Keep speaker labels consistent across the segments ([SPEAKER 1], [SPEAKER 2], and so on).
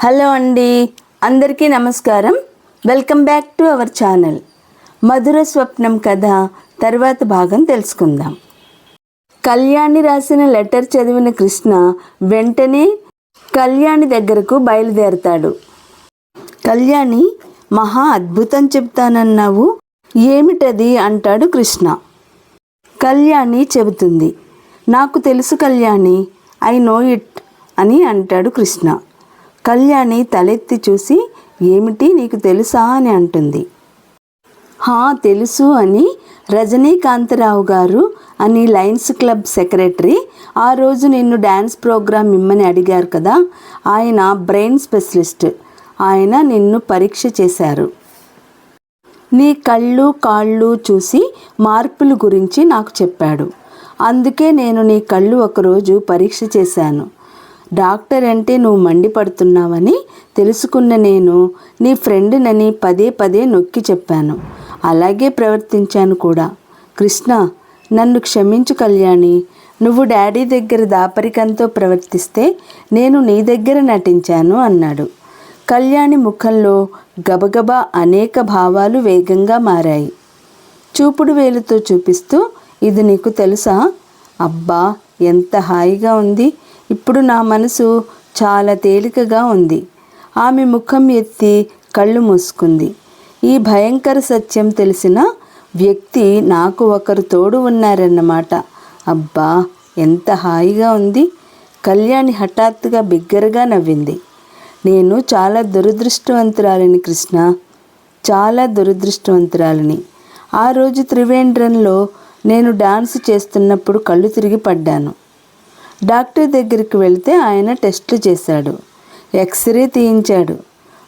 [SPEAKER 1] Hello అండి అందరికీ నమస్కారం. Welcome back to our channel. మధుర స్వప్నం కథ తర్వాత భాగం తెలుసుకుందాం. కళ్యాణి రాసిన లెటర్ చదివిన కృష్ణ వెంటనే కళ్యాణి దగ్గరకు బయలుదేరతాడు. కళ్యాణి మహా అద్భుతం చెప్తానన్నావు. ఏమిటది? అంటాడు కృష్ణ. కళ్యాణి చెబుతుంది నాకు తెలుసు కళ్యాణి ఐ నో ఇట్ అని అంటాడు కృష్ణ. కళ్యాణి తలెత్తి చూసి ఏమిటి నీకు తెలుసా? అని అంటుంది. హా తెలుసు అని రజనీకాంతరావు గారు అని లయన్స్ క్లబ్ సెక్రటరీ ఆ రోజు నిన్ను డ్యాన్స్ ప్రోగ్రామ్ ఇమ్మని అడిగారు కదా ఆయన బ్రెయిన్ స్పెషలిస్ట్. ఆయన నిన్ను పరీక్ష చేశారు. నీ కళ్ళు కాళ్ళు చూసి మార్పుల గురించి నాకు చెప్పాడు. అందుకే నేను నీ కళ్ళు ఒకరోజు పరీక్ష చేశాను. డాక్టర్ అంటే నువ్వు మండిపడుతున్నావని తెలుసుకున్న నేను నీ ఫ్రెండ్నని పదే పదే నొక్కి చెప్పాను. అలాగే ప్రవర్తించాను కూడా. కృష్ణ నన్ను క్షమించు కళ్యాణి. నువ్వు డాడీ దగ్గర దాపరికంతో ప్రవర్తిస్తే నేను నీ దగ్గర నటించాను అన్నాడు. కళ్యాణి ముఖంలో గబగబా అనేక భావాలు వేగంగా మారాయి. చూపుడు వేలుతో చూపిస్తూ ఇది నీకు తెలుసా? అబ్బా ఎంత హాయిగా ఉంది. ఇప్పుడు నా మనసు చాలా తేలికగా ఉంది. ఆమె ముఖం ఎత్తి కళ్ళు మూసుకుంది. ఈ భయంకర సత్యం తెలిసిన వ్యక్తి నాకు ఒకరు తోడు ఉన్నారన్నమాట. అబ్బా ఎంత హాయిగా ఉంది. కళ్యాణి హఠాత్తుగా బిగ్గరగా నవ్వింది. నేను చాలా దురదృష్టవంతురాలిని కృష్ణ. చాలా దురదృష్టవంతురాలిని. ఆ రోజు త్రివేంద్రంలో నేను డాన్స్ చేస్తున్నప్పుడు కళ్ళు తిరిగి పడ్డాను. డాక్టర్ దగ్గరికి వెళ్తే ఆయన టెస్టులు చేశాడు. ఎక్స్రే తీయించాడు.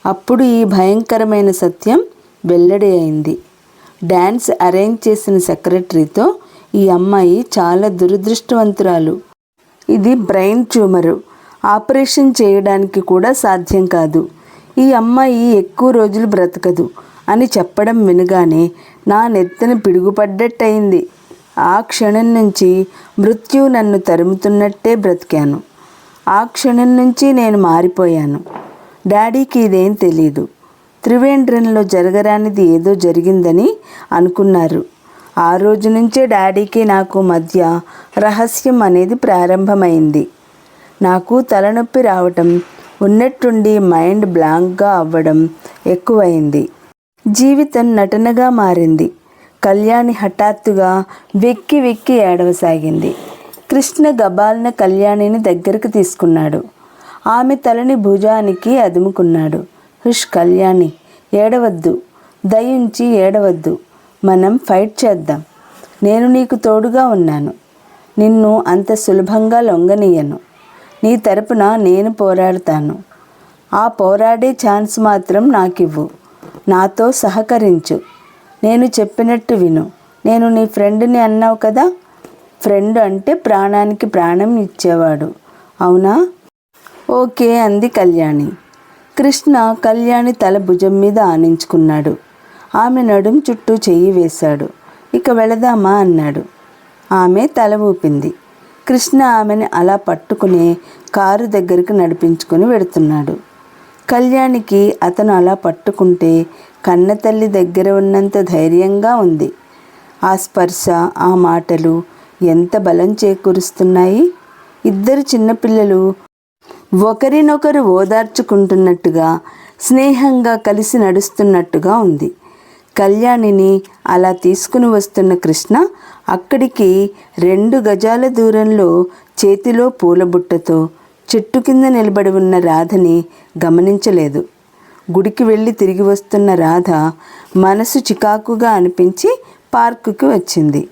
[SPEAKER 1] అప్పుడు ఈ భయంకరమైన సత్యం వెల్లడి అయింది. డ్యాన్స్ అరేంజ్ చేసిన సెక్రటరీతో ఈ అమ్మాయి చాలా దురదృష్టవంతురాలు. ఇది బ్రెయిన్ ట్యూమరు. ఆపరేషన్ చేయడానికి కూడా సాధ్యం కాదు. ఈ అమ్మాయి ఎక్కువ రోజులు బ్రతకదు అని చెప్పడం వినగానే నా నెత్తిన పిడుగుపడ్డట్టయింది ఆ క్షణం నుంచి మృత్యు నన్ను తరుముతున్నట్టే బ్రతికాను. ఆ క్షణం నుంచి నేను మారిపోయాను. డాడీకి ఇదేం తెలీదు. త్రివేంద్రంలో జరగరానిది ఏదో జరిగిందని అనుకున్నారు. ఆ రోజు నుంచే డాడీకి నాకు మధ్య రహస్యం అనేది ప్రారంభమైంది. నాకు తలనొప్పి రావటం ఉన్నట్టుండి మైండ్ బ్లాంక్గా అవ్వడం ఎక్కువైంది. జీవితం నటనగా మారింది. కళ్యాణి హఠాత్తుగా వెక్కి వెక్కి ఏడవసాగింది. కృష్ణ గబాల్న కళ్యాణిని దగ్గరకు తీసుకున్నాడు. ఆమె తలని భుజానికి అదుముకున్నాడు. హుష్ కళ్యాణి ఏడవద్దు. దయించి ఏడవద్దు. మనం ఫైట్ చేద్దాం. నేను నీకు తోడుగా ఉన్నాను. నిన్ను అంత సులభంగా లొంగనీయను. నీ తరపున నేను పోరాడతాను. ఆ పోరాడే ఛాన్స్ మాత్రం నాకివ్వు. నాతో సహకరించు. నేను చెప్పినట్టు విను. నేను నీ ఫ్రెండ్ని అన్నావు కదా? ఫ్రెండ్ అంటే ప్రాణానికి ప్రాణం ఇచ్చేవాడు. అవునా? ఓకే అంది కళ్యాణి. కృష్ణ కళ్యాణి తల భుజం మీద ఆనించుకున్నాడు. ఆమె నడుం చుట్టూ చెయ్యి వేశాడు. ఇక వెళదామా అన్నాడు. ఆమె తల ఊపింది. కృష్ణ ఆమెని అలా పట్టుకుని కారు దగ్గరికి నడిపించుకుని వెడుతున్నాడు. కళ్యాణికి అతను అలా పట్టుకుంటే కన్నతల్లి దగ్గర ఉన్నంత ధైర్యంగా ఉంది. ఆ స్పర్శ ఆ మాటలు ఎంత బలం చేకూరుస్తున్నాయి? ఇద్దరు చిన్నపిల్లలు ఒకరినొకరు ఓదార్చుకుంటున్నట్టుగా స్నేహంగా కలిసి నడుస్తున్నట్టుగా ఉంది. కళ్యాణిని అలా తీసుకుని వస్తున్న కృష్ణ అక్కడికి రెండు గజాల దూరంలో చేతిలో పూలబుట్టతో చెట్టు కింద నిలబడి ఉన్న రాధని గమనించలేదు. గుడికి వెళ్ళి తిరిగి వస్తున్న రాధ మనసు చికాకుగా అనిపించి పార్కుకి వచ్చింది.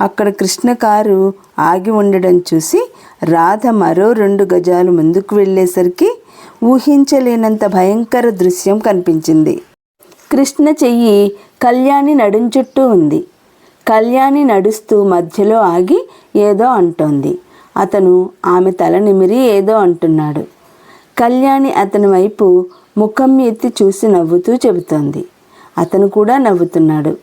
[SPEAKER 1] అక్కడ కృష్ణ కారు ఆగి ఉండడం చూసి రాధ మరో రెండు గజాలు ముందుకు వెళ్ళేసరికి ఊహించలేనంత భయంకర దృశ్యం కనిపించింది. కృష్ణ చెయ్యి కళ్యాణి నడుం చుట్టూ ఉంది. కళ్యాణి నడుస్తూ మధ్యలో ఆగి ఏదో అంటోంది. అతను ఆమె తల నిమిరి ఏదో అంటున్నాడు. కళ్యాణి అతని వైపు ముఖం ఎత్తి చూసి నవ్వుతూ చెబుతోంది. అతను కూడా నవ్వుతున్నాడు.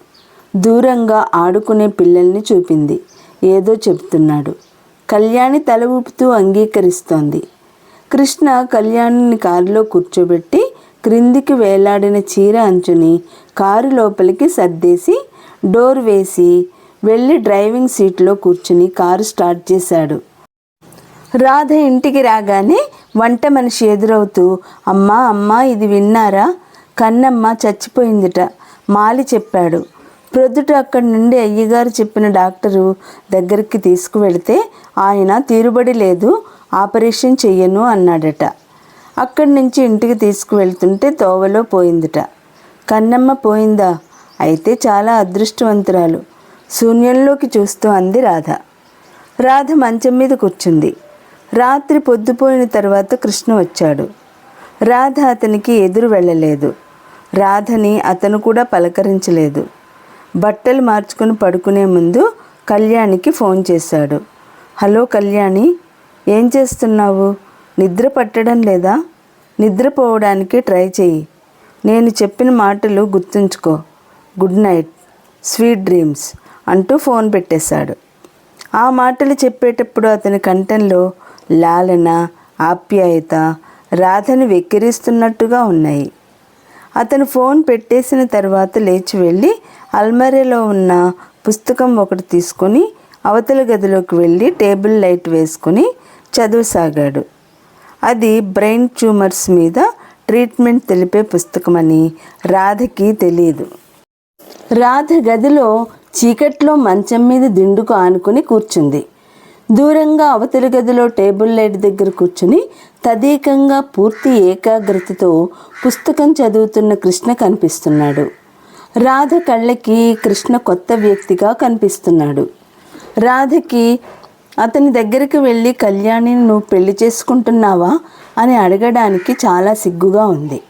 [SPEAKER 1] దూరంగా ఆడుకునే పిల్లల్ని చూపింది. ఏదో చెబుతున్నాడు. కళ్యాణి తల ఊపుతూ అంగీకరిస్తోంది. కృష్ణ కళ్యాణిని కారులో కూర్చోబెట్టి క్రిందికి వేలాడిన చీర అంచుని కారు లోపలికి సర్దేసి డోర్ వేసి వెళ్ళి డ్రైవింగ్ సీట్లో కూర్చుని కారు స్టార్ట్ చేశాడు. రాధ ఇంటికి రాగానే వంట మనిషి ఎదురవుతూ అమ్మా అమ్మా ఇది విన్నారా? కన్నమ్మ చచ్చిపోయిందిట మాలి చెప్పాడు. ప్రొద్దుట అక్కడి నుండి అయ్యగారు చెప్పిన డాక్టరు దగ్గరికి తీసుకువెళితే ఆయన తీరుబడి లేదు ఆపరేషన్ చెయ్యను అన్నాడట. అక్కడి నుంచి ఇంటికి తీసుకువెళ్తుంటే తోవలో పోయిందిట. కన్నమ్మ పోయిందా? అయితే చాలా అదృష్టవంతురాలు శూన్యంలోకి చూస్తూ అంది రాధ. రాధ మంచం మీద కూర్చుంది. రాత్రి పొద్దుపోయిన తర్వాత కృష్ణ వచ్చాడు. రాధ అతనికి ఎదురు వెళ్ళలేదు. రాధని అతను కూడా పలకరించలేదు. బట్టలు మార్చుకుని పడుకునే ముందు కళ్యాణికి ఫోన్ చేశాడు. హలో కళ్యాణి ఏం చేస్తున్నావు? నిద్ర పట్టడం లేదా? నిద్రపోవడానికి ట్రై చేయి నేను చెప్పిన మాటలు గుర్తుంచుకో. Good night. స్వీట్ డ్రీమ్స్ అంటూ ఫోన్ పెట్టేశాడు. ఆ మాటలు చెప్పేటప్పుడు అతని కంఠంలో లాలన ఆప్యాయత రాధను వెక్కిరిస్తున్నట్టుగా ఉన్నాయి. అతను ఫోన్ పెట్టేసిన తర్వాత లేచి వెళ్ళి అల్మరేలో ఉన్న పుస్తకం ఒకటి తీసుకొని అవతల గదిలోకి వెళ్ళి టేబుల్ లైట్ వేసుకొని చదువుసాగాడు. అది బ్రెయిన్ ట్యూమర్స్ మీద ట్రీట్మెంట్ తెలిపే పుస్తకమని రాధకి తెలియదు రాధ గదిలో చీకట్లో మంచం మీద దిండుకు ఆనుకుని కూర్చుంది. దూరంగా అవతలి గదిలో టేబుల్ లైట్ దగ్గర కూర్చుని తదేకంగా పూర్తి ఏకాగ్రతతో పుస్తకం చదువుతున్న కృష్ణ కనిపిస్తున్నాడు. రాధ కళ్ళకి కృష్ణ కొత్త వ్యక్తిగా కనిపిస్తున్నాడు. రాధకి అతని దగ్గరికి వెళ్ళి కళ్యాణి నువ్వు పెళ్ళి చేసుకుంటున్నావా? అని అడగడానికి చాలా సిగ్గుగా ఉంది.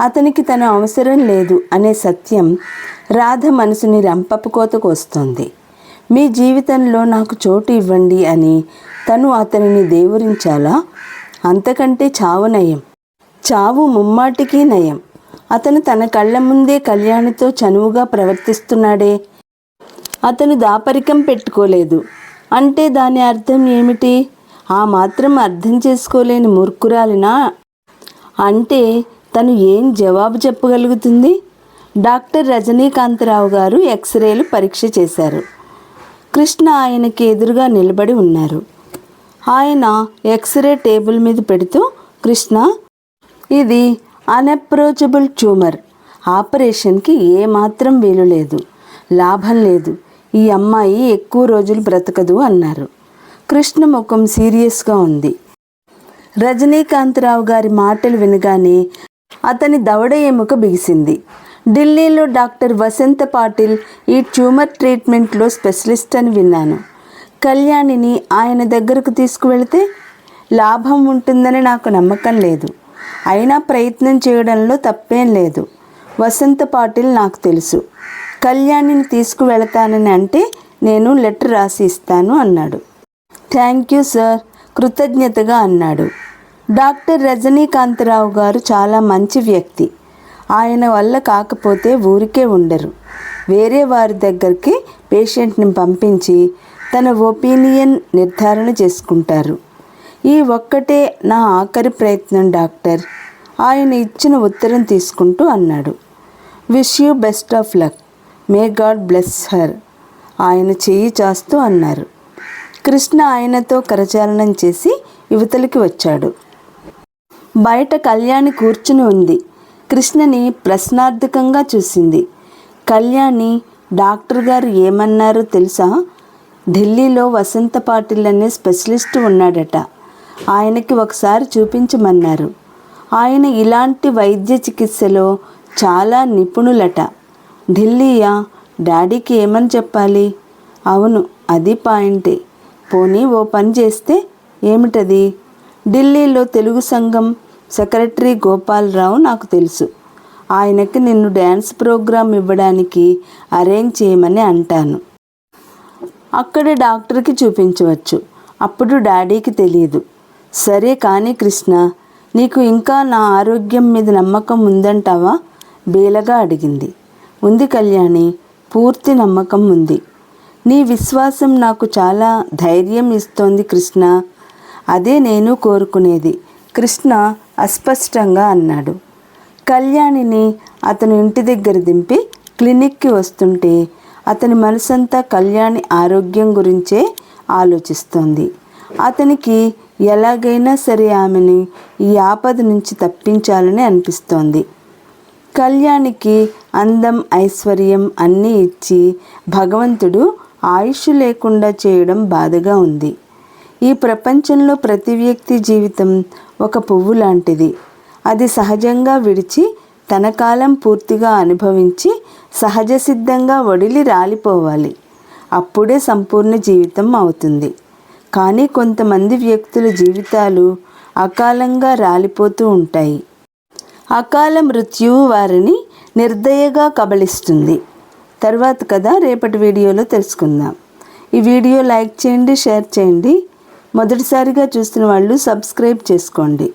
[SPEAKER 1] అతనికి తన అవసరం లేదు అనే సత్యం రాధ మనసుని రంపపుకోతకు వస్తుంది. మీ జీవితంలో నాకు చోటు ఇవ్వండి అని తను అతనిని దేవురించాలా? అంతకంటే చావు నయం. చావు ముమ్మాటికి నయం. అతను తన కళ్ళ ముందే కళ్యాణితో చనువుగా ప్రవర్తిస్తున్నాడే. అతను దాపరికం పెట్టుకోలేదు. అంటే దాని అర్థం ఏమిటి? ఆ మాత్రం అర్థం చేసుకోలేని మూర్ఖురాలినా? అంటే తను ఏం జవాబు చెప్పగలుగుతుంది? డాక్టర్ రజనీకాంతరావు గారు ఎక్స్రేలు పరీక్ష చేశారు. కృష్ణ ఆయనకి ఎదురుగా నిలబడి ఉన్నారు. ఆయన ఎక్స్రే టేబుల్ మీద పెడుతూ కృష్ణ ఇది అన్అప్రోచబుల్ ట్యూమర్. ఆపరేషన్కి ఏమాత్రం వీలు లేదు. లాభం లేదు. ఈ అమ్మాయి ఎక్కువ రోజులు బ్రతకదు అన్నారు. కృష్ణ ముఖం సీరియస్గా ఉంది. రజనీకాంతరావు గారి మాటలు వినగానే అతని దవడ ఎముక బిగిసింది. ఢిల్లీలో డాక్టర్ వసంత పాటిల్ ఈ ట్యూమర్ ట్రీట్మెంట్లో స్పెషలిస్ట్ అని విన్నాను. కళ్యాణిని ఆయన దగ్గరకు తీసుకువెళితే లాభం ఉంటుందని నాకు నమ్మకం లేదు. అయినా ప్రయత్నం చేయడంలో తప్పేం లేదు. వసంత పాటిల్ నాకు తెలుసు. కళ్యాణిని తీసుకువెళతానని అంటే నేను లెటర్ రాసి ఇస్తాను అన్నాడు. థ్యాంక్ యూ సార్ కృతజ్ఞతగా అన్నాడు. డాక్టర్ రజనీకాంతరావు గారు చాలా మంచి వ్యక్తి. ఆయన వల్ల కాకపోతే ఊరికే ఉండరు. వేరే వారి దగ్గరికి పేషెంట్ని పంపించి తన ఒపీనియన్ నిర్ధారణ చేసుకుంటారు. ఈ ఒక్కటే నా ఆఖరి ప్రయత్నం డాక్టర్. ఆయన ఇచ్చిన ఉత్తరం తీసుకుంటూ అన్నాడు. Wish you best of luck. May God bless her. ఆయన చెయ్యి చాస్తూ అన్నారు. కృష్ణ ఆయనతో కరచాలనం చేసి యువతలకి వచ్చాడు. బయట కళ్యాణి కూర్చుని ఉంది. కృష్ణని ప్రశ్నార్థకంగా చూసింది. కళ్యాణి డాక్టర్ గారు ఏమన్నారో తెలుసా? ఢిల్లీలో వసంత పాటిల్ అనే స్పెషలిస్ట్ ఉన్నాడట. ఆయనకి ఒకసారి చూపించమన్నారు. ఆయన ఇలాంటి వైద్య చికిత్సలో చాలా నిపుణులట. ఢిల్లీయా? డాడీకి ఏమని చెప్పాలి? అవును అది పాయింటే. పోనీ ఓ పని చేస్తే ఏమిటది? ఢిల్లీలో తెలుగు సంఘం సెక్రటరీ గోపాలరావు నాకు తెలుసు. ఆయనకి నిన్ను డ్యాన్స్ ప్రోగ్రాం ఇవ్వడానికి అరేంజ్ చేయమని అంటాను. అక్కడ డాక్టర్కి చూపించవచ్చు. అప్పుడు డాడీకి తెలియదు సరే కానీ కృష్ణ నీకు ఇంకా నా ఆరోగ్యం మీద నమ్మకం ఉందంటావా? బేలగా అడిగింది. ఉంది కళ్యాణి పూర్తి నమ్మకం ఉంది. నీ విశ్వాసం నాకు చాలా ధైర్యం ఇస్తోంది కృష్ణ. అదే నేను కోరుకునేది. కృష్ణ అస్పష్టంగా అన్నాడు. కళ్యాణిని అతను ఇంటి దగ్గర దింపి క్లినిక్కి వస్తుంటే అతని మనసంతా కళ్యాణి ఆరోగ్యం గురించే ఆలోచిస్తోంది. అతనికి ఎలాగైనా సరే ఆమెని ఈ ఆపద నుంచి తప్పించాలని అనిపిస్తోంది. కళ్యాణికి అందం ఐశ్వర్యం అన్నీ ఇచ్చి భగవంతుడు ఆయుష్ లేకుండా చేయడం బాధగా ఉంది. ఈ ప్రపంచంలో ప్రతి వ్యక్తి జీవితం ఒక పువ్వు లాంటిది. అది సహజంగా విడిచి తన కాలం పూర్తిగా అనుభవించి సహజ సిద్ధంగా వడిలి రాలిపోవాలి. అప్పుడే సంపూర్ణ జీవితం అవుతుంది. కానీ కొంతమంది వ్యక్తుల జీవితాలు అకాలంగా రాలిపోతూ ఉంటాయి. అకాల మృత్యువు వారిని నిర్దయగా కబలిస్తుంది తర్వాత కదా రేపటి వీడియోలో తెలుసుకుందాం. ఈ వీడియో లైక్ చేయండి షేర్ చేయండి. మొదటిసారిగా చూస్తున్న వాళ్ళు సబ్స్క్రైబ్ చేసుకోండి.